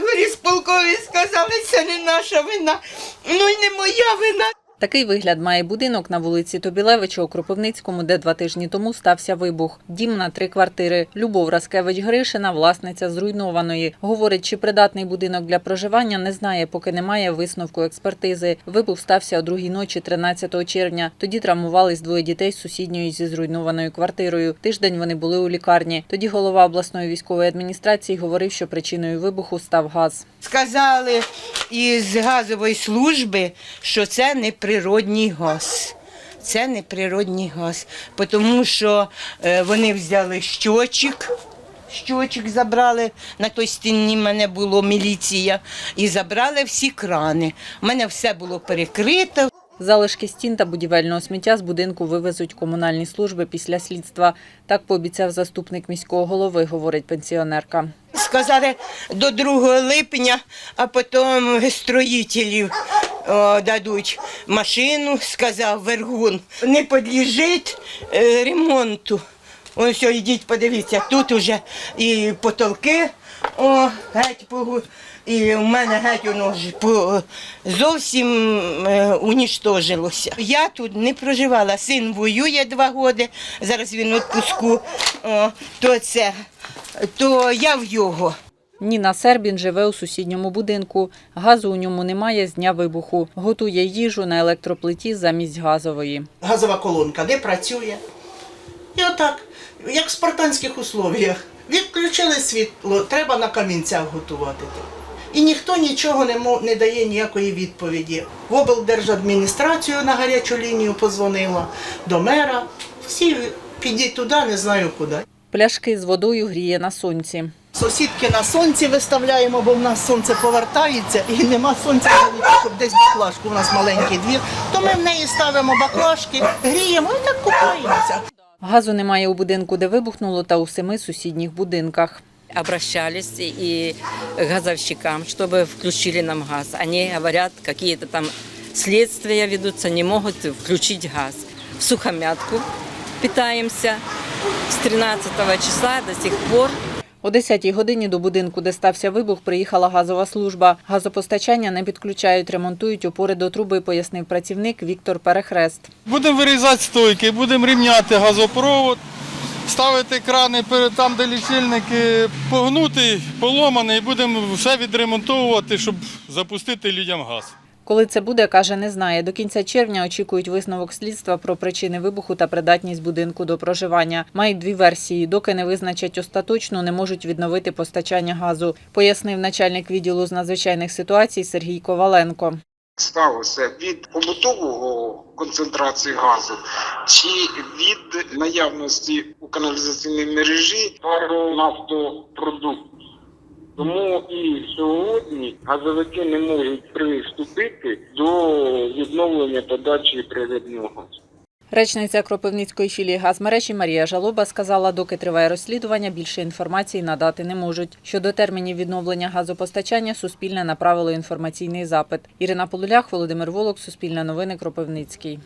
горісполкові сказали, це не наша вина, ну й не моя вина. Такий вигляд має будинок на вулиці Тобілевича у Кропивницькому, де два тижні тому стався вибух. Дім на три квартири. Любов Раскевич Гришина, власниця зруйнованої. Говорить, чи придатний будинок для проживання, не знає, поки немає висновку експертизи. Вибух стався о другій ночі 13 червня. Тоді травмувались двоє дітей з сусідньої зі зруйнованою квартирою. Тиждень вони були у лікарні. Тоді голова обласної військової адміністрації говорив, що причиною вибуху став газ. Сказали із газової служби, що це не природній газ. Це не природній газ, тому що е, вони взяли щочик, щочик забрали, на той стіні в мене було міліція, і забрали всі крани. У мене все було перекрито, Залишки стін та будівельного сміття з будинку вивезуть комунальні служби після слідства. Так пообіцяв заступник міського голови, говорить пенсіонерка. Сказали до 2 липня, а потім строїтелів о, дадуть машину, сказав Вергун. Не підлежить е, ремонту. Ось все, йдіть, подивіться, тут уже і потолки, о, геть погу- і в мене геть воно зовсім е, уніштожилося. Я тут не проживала. Син воює два роки, зараз він відпуску, о, то це, то я в його. Ніна Сербін живе у сусідньому будинку. Газу у ньому немає з дня вибуху. Готує їжу на електроплиті замість газової. газова колонка не працює. І отак, як в спартанських условіях, відключили світло, треба на камінцях готувати. І ніхто нічого не, мо- не дає ніякої відповіді. В облдержадміністрацію на гарячу лінію позвонила, до мера. Всі підіть туди, не знаю куди. Пляшки з водою гріє на сонці. Сусідки на сонці виставляємо, бо в нас сонце повертається і нема сонця, щоб десь баклажку. У нас маленький двір. То ми в неї ставимо баклажки, гріємо і так купаємося. Газу немає у будинку, де вибухнуло, та у семи сусідніх будинках. обращались и к газовщикам, чтобы включили нам газ. Они говорят, какие-то там следствия ведутся, не могут включить газ. В сухомятку питаемся с 13 числа до сих пор. О 10-й годині до будинку, де стався вибух, приїхала газова служба. Газопостачання не підключають, ремонтують опори до труби, пояснив працівник Віктор Перехрест. Будемо вирізати стойки, будемо рівняти газопровод, ставити крани перед там, де лічильники погнутий, поломаний, будемо все відремонтовувати, щоб запустити людям газ. Коли це буде, каже, не знає. До кінця червня очікують висновок слідства про причини вибуху та придатність будинку до проживання. Мають дві версії. Доки не визначать остаточну, не можуть відновити постачання газу, пояснив начальник відділу з надзвичайних ситуацій Сергій Коваленко. сталося від побутового концентрації газу чи від наявності у каналізаційній мережі пару нафтопродуктів. Тому і сьогодні газовики не можуть приступити до відновлення подачі природного газу. Речниця Кропивницької філії газмережі Марія Жалоба сказала, доки триває розслідування, більше інформації надати не можуть. Щодо термінів відновлення газопостачання, Суспільне направило інформаційний запит. Ірина Полулях, Володимир Волок, Суспільне новини, Кропивницький.